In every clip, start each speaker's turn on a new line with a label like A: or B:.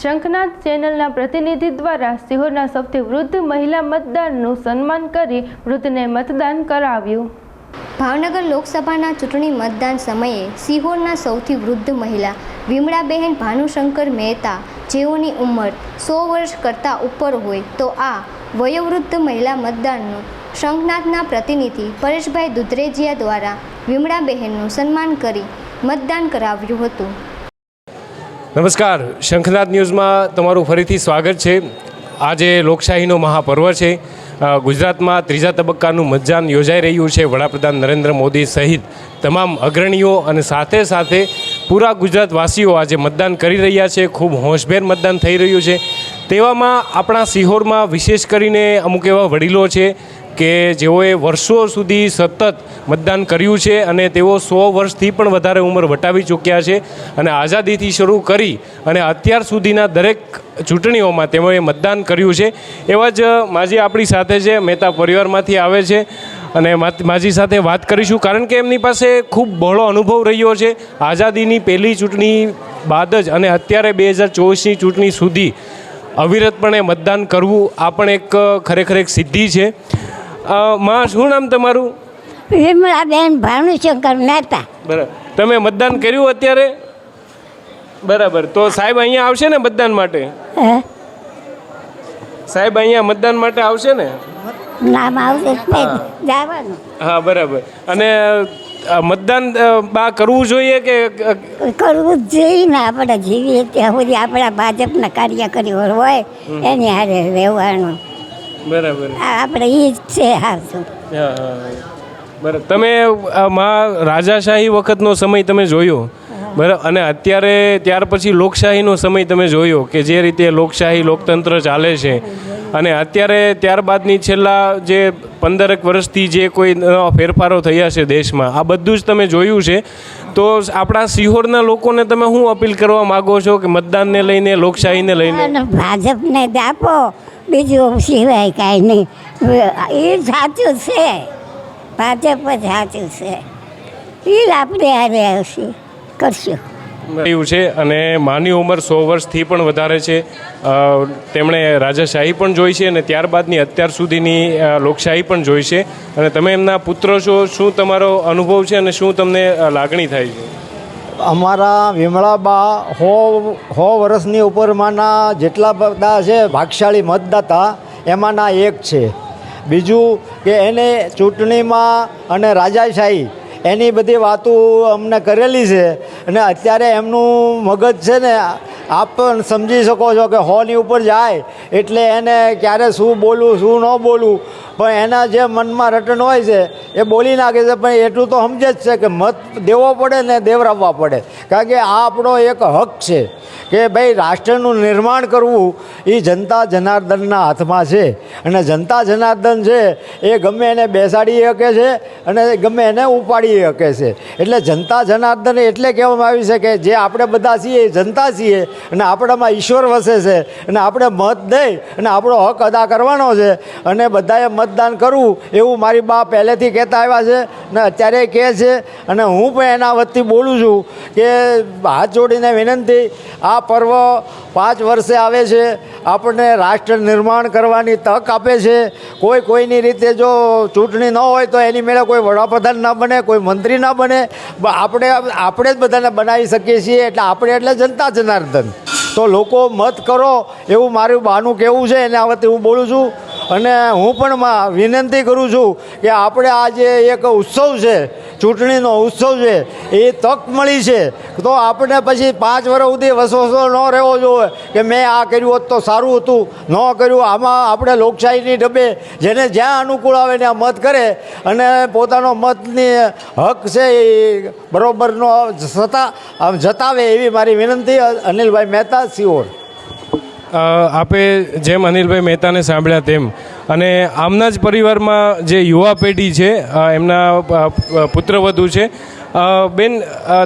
A: શંખનાથ ચેનલના પ્રતિનિધિ દ્વારા સિહોરના સૌથી વૃદ્ધ મહિલા મતદારનું સન્માન કરી વૃદ્ધને મતદાન કરાવ્યું.
B: ભાવનગર લોકસભાના ચૂંટણી મતદાન સમયે સિહોરના સૌથી વૃદ્ધ મહિલા વિમળાબહેન ભાનુશંકર મહેતા જેઓની ઉંમર સો વર્ષ કરતાં ઉપર હોય તો આ વયોવૃદ્ધ મહિલા મતદારનું શંખનાથના પ્રતિનિધિ પરેશભાઈ દુધરેજિયા દ્વારા વિમળાબહેનનું સન્માન કરી મતદાન કરાવ્યું હતું.
C: નમસ્કાર. શંખનાથ ન્યૂઝમાં તમારું ફરીથી સ્વાગત છે. આજે લોકશાહીનો મહાપર્વ છે. ગુજરાતમાં ત્રીજા તબક્કાનું મતદાન યોજાઈ રહ્યું છે. વડાપ્રધાન નરેન્દ્ર મોદી સહિત તમામ અગ્રણીઓ અને સાથે સાથે પૂરા ગુજરાતવાસીઓ આજે મતદાન કરી રહ્યા છે. ખૂબ હોંશભેર મતદાન થઈ રહ્યું છે. તેવામાં આપણા સિહોરમાં વિશેષ કરીને અમુક એવા વડીલો છે. કે જેઓએ વર્ષો સુધી સતત મતદાન કર્યું છે અને તેઓ સો વર્ષથી પણ વધારે ઉંમર વટાવી ચૂક્યા છે અને આઝાદીથી શરૂ કરી અને અત્યાર સુધીના દરેક ચૂંટણીઓમાં તેઓએ મતદાન કર્યું છે. એવા જ માજી આપણી સાથે છે, મહેતા પરિવારમાંથી આવે છે અને માજી સાથે વાત કરીશું કારણ કે એમની પાસે ખૂબ બહોળો અનુભવ રહ્યો છે. આઝાદીની પહેલી ચૂંટણી બાદ જ અને અત્યારે બે હજાર ચોવીસની ચૂંટણી સુધી અવિરતપણે મતદાન કરવું આ પણ એક ખરેખર એક સિદ્ધિ છે. માં શું નામ તમારું?
D: વિમલાબેન ભાનુશંકર મહેતા.
C: બરાબર તમે મતદાન કર્યું અત્યારે? બરાબર તો સાહેબ અહીંયા આવશે ને મતદાન માટે?
D: હે?
C: સાહેબ અહીંયા મતદાન માટે આવશે ને?
D: નામ આવશે જવાનું.
C: હા બરાબર. અને મતદાન બા કરવું જોઈએ કે
D: કરવું જ જોઈએ ને આપણે જીવીએ ત્યાં સુધી આપણા ભાજપના કાર્યકરીઓ હોય એની હારે રહેવાનું.
C: બરાબર.
D: આપણે એ જ છે.
C: બરાબર તમે માં રાજાશાહી વખતનો સમય તમે જોયો? બરાબર અને અત્યારે ત્યાર પછી લોકશાહીનો સમય તમે જોયો કે જે રીતે લોકશાહી લોકતંત્ર ચાલે છે? અને અત્યારે ત્યારબાદની છેલ્લા જે પંદરક વર્ષથી જે કોઈ ફેરફારો થયા છે દેશમાં આ બધું જ તમે જોયું છે? તો આપણા સિહોરના લોકોને તમે શું અપીલ કરવા માગો છો કે મતદાનને લઈને લોકશાહીને લઈને?
D: ભાજપને આપો. બીજું સિવાય કાંઈ નહીં. એ સાચું છે. ભાજપ જ સાચું છે. એ જ આપણે હારે આવશે. કરશું.
C: રહ્યું છે અને માની ઉંમર સો વર્ષથી પણ વધારે છે. તેમણે રાજાશાહી પણ જોઈ છે અને ત્યારબાદની અત્યાર સુધીની લોકશાહી પણ જોઈ છે. અને તમે એમના પુત્ર છો, શું તમારો અનુભવ છે અને શું તમને લાગણી થાય છે?
E: અમારા વિમળાબા હો હો વર્ષની ઉપરમાંના જેટલા બધા છે ભાગશાળી મતદાતા, એમાંના એક છે. બીજું કે એને ચૂંટણીમાં અને રાજાશાહી, એની બધી વાતો અમને કરેલી છે અને અત્યારે એમનું મગજ છે ને આપ પણ સમજી શકો છો કે હોની ઉપર જાય એટલે એને ક્યારે શું બોલવું, શું ન બોલવું. પણ એના જે મનમાં રટણ હોય છે, એ બોલી નાખે છે, પણ એટલું તો સમજે જ છે કે મત દેવો પડે ને દેવરાવવા પડે. કારણ કે આ આપણો એક હક છે કે ભાઈ રાષ્ટ્રનું નિર્માણ કરવું એ જનતા જનાર્દનના હાથમાં છે. અને જનતા જનાર્દન છે, એ ગમે એને બેસાડી શકે છે અને ગમે એને ઉપાડી શકે છે. એટલે જનતા જનાર્દન એટલે કહેવામાં આવ્યું છે કે જે આપણે બધા છીએ એ જનતા છીએ. અને આપણામાં ઈશ્વર વસે છે, અને આપણે મત દઈ, અને આપણો હક અદા કરવાનો છે, અને બધાએ મતદાન કરવું, એવું મારી બા પહેલેથી કહેતા આવ્યા છે ને અત્યારે કહે છે, અને હું પણ એના વતી બોલું છું કે હાથ જોડીને વિનંતી, આ પર્વ પાંચ વર્ષે આવે છે, આપણને રાષ્ટ્ર નિર્માણ કરવાની તક આપે છે. કોઈ કોઈની રીતે જો ચૂંટણી ન હોય તો એની મેળે કોઈ વડાપ્રધાન ના બને, કોઈ મંત્રી ના બને. આપણે આપણે જ બધાને બનાવી શકીએ છીએ એટલે આપણે એટલે જનતા જનાર્દન. તો લોકો મત કરો, એવું મારું બહાનું કહેવું છે, એના વખતે હું બોલું છું. અને હું પણ વિનંતી કરું છું કે આપણે આ જે એક ઉત્સવ છે ચૂંટણીનો ઉત્સવ છે એ તક મળી છે. તો આપણે પછી પાંચ વર્ષ સુધી વસવસો ન રહેવો જોઈએ કે મેં આ કર્યું હોત તો સારું હતું ન કર્યું આમાં આપણે લોકશાહીની ડબે જેને જ્યાં અનુકૂળ આવે ત્યાં મત કરે અને પોતાનો મતની હક છે એ બરોબરનો આમ જતાવે એવી મારી વિનંતી અનિલભાઈ મહેતા સિહોર
C: અ, આપે જેમ અનિલભાઈ મહેતાને સાંભળ્યા તેમ. અને આમના જ પરિવારમાં જે યુવા પેઢી છે એમના પુત્રવધુ છે બેન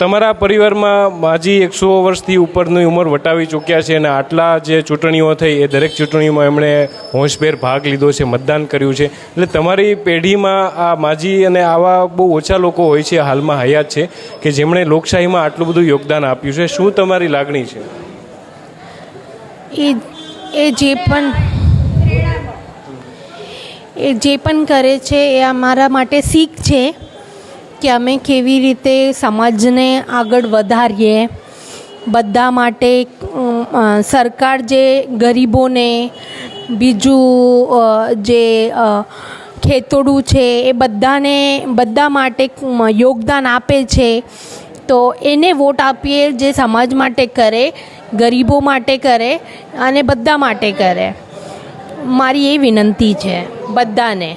C: તમારા પરિવારમાં માજી એકસો વર્ષથી ઉપરની ઉંમર વટાવી ચૂક્યા છે અને આટલા જે ચૂંટણીઓ થઈ એ દરેક ચૂંટણીઓમાં એમણે હોંશભેર ભાગ લીધો છે, મતદાન કર્યું છે. એટલે તમારી પેઢીમાં આ માજી અને આવા બહુ ઓછા લોકો હોય છે, હાલમાં હયાત છે, કે જેમણે લોકશાહીમાં આટલું બધું યોગદાન આપ્યું છે. શું તમારી લાગણી છે?
F: એ એ જે પણ એ જે પણ કરે છે, એ અમારા માટે શીખ છે કે અમે કેવી રીતે સમાજને આગળ વધારીએ. બધા માટે સરકાર જે ગરીબોને બીજું જે ખેતોડું છે, એ બધાને, બધા માટે યોગદાન આપે છે. તો એને વોટ આપીએ જે સમાજ માટે કરે. ગરીબો માટે કરે અને બધા માટે કરે. મારી એ વિનંતી છે બધાને.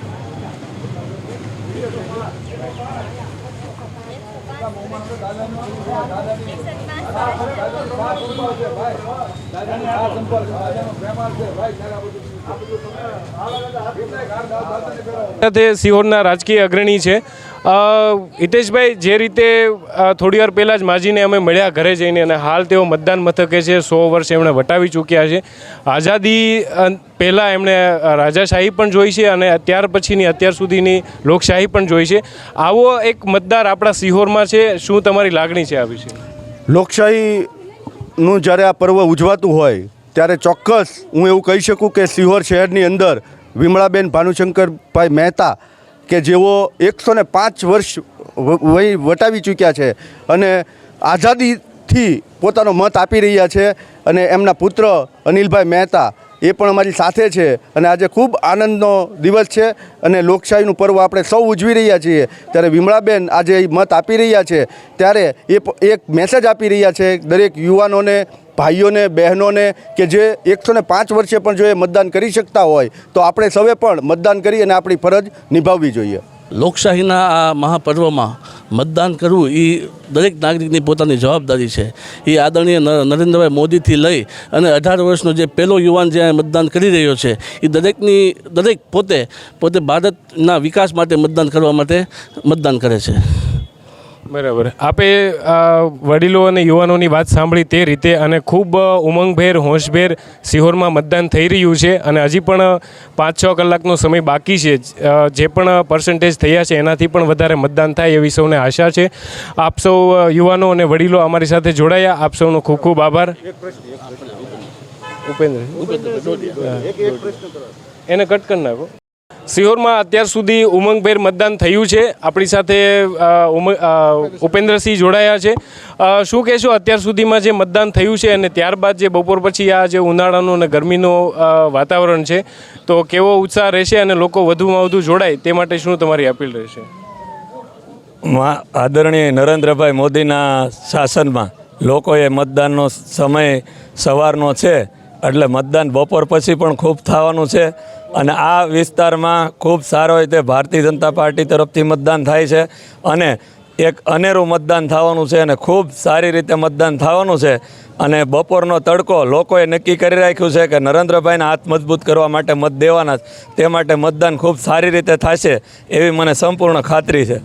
C: સાથે સિહોરના રાજકીય અગ્રણી છે. હિતેશભાઈ, જે રીતે થોડી વાર પહેલાં જ માજીને અમે મળ્યા ઘરે જઈને અને હાલ તેઓ મતદાન મથકે છે, સો વર્ષ એમણે વટાવી ચૂક્યા છે. આઝાદી પહેલાં એમણે રાજાશાહી પણ જોઈ છે અને ત્યાર પછીની, અત્યાર સુધીની લોકશાહી પણ જોઈ છે. આવો એક મતદાર આપણા સિહોરમાં છે, શું તમારી લાગણી છે આ વિશે?
G: લોકશાહીનું જ્યારે આ પર્વ ઉજવાતું હોય, ત્યારે ચોક્કસ હું એવું કહી શકું કે સિહોર શહેરની અંદર વિમળાબેન ભાનુશંકરભાઈ મહેતા કે જેઓ એકસો ને પાંચ વર્ષ વ- વય વટાવી ચૂક્યા છે અને આઝાદીથી પોતાનો મત આપી રહ્યા છે અને એમના પુત્ર અનિલભાઈ મહેતા એ પણ અમારી સાથે છે અને આજે ખૂબ આનંદનો દિવસ છે અને લોકશાહીનું પર્વ આપણે સૌ ઉજવી રહ્યા છીએ. ત્યારે વિમળાબેન આજે મત આપી રહ્યા છે. ત્યારે એ એક મેસેજ આપી રહ્યા છે દરેક યુવાનોને, ભાઈઓને, બહેનોને કે જે એકસો ને પાંચ વર્ષે પણ જો એ મતદાન કરી શકતા હોય, તો આપણે સૌએ પણ મતદાન કરી અને આપણી ફરજ નિભાવવી જોઈએ.
H: લોકશાહીના આ મહાપર્વમાં મતદાન કરવું એ દરેક નાગરિકની પોતાની જવાબદારી છે. એ આદરણીય નરેન્દ્રભાઈ મોદીથી લઈ અને અઢાર વર્ષનો જે પહેલો યુવાન જે મતદાન કરી રહ્યો છે એ દરેકની, દરેક પોતે પોતે ભારતના વિકાસ માટે મતદાન કરવા માટે મતદાન કરે છે.
C: બરાબર. આપે વડીલો અને યુવાનોની વાત સાંભળી તે રીતે અને ખૂબ ઉમંગભેર હોંશભેર સિહોરમાં મતદાન થઈ રહ્યું છે અને હજી પણ પાંચ છ કલાકનો સમય બાકી છે જે પણ પર્સન્ટેજ થયા છે એનાથી પણ વધારે મતદાન થાય એવી સૌને આશા છે. આપ સૌ યુવાનો અને વડીલો અમારી સાથે જોડાયા. આપ સૌનો ખૂબ ખૂબ આભાર ઉપેન્દ્ર એને કટ કરી નાખો. સિહોરમાં અત્યાર સુધી ઉમંગભેર મતદાન થયું છે. આપણી સાથે ઉપેન્દ્રસિંહ જોડાયા છે. શું કહેશો અત્યાર સુધીમાં જે મતદાન થયું છે અને ત્યારબાદ જે બપોર પછી આ જે ઉનાળાનું અને ગરમીનું વાતાવરણ છે, તો કેવો ઉત્સાહ રહેશે અને લોકો વધુમાં વધુ જોડાય તે માટે શું તમારી અપીલ રહેશે?
I: આદરણીય નરેન્દ્રભાઈ મોદીના શાસનમાં લોકોએ મતદાનનો સમય સવારનો છે. એટલે મતદાન બપોર પછી પણ ખૂબ થવાનું છે. અને આ વિસ્તારમાં ખૂબ સારો રીતે ભારતીય જનતા પાર્ટી તરફથી મતદાન થાય છે અને એક અનેરું મતદાન થવાનું છે અને ખૂબ સારી રીતે મતદાન થવાનું છે. અને બપોરનો તડકો લોકોએ નક્કી કરી રાખ્યું છે કે નરેન્દ્રભાઈને હાથ મજબૂત કરવા માટે મત દેવાના તે માટે મતદાન ખૂબ સારી રીતે થશે એવી મને સંપૂર્ણ ખાતરી છે.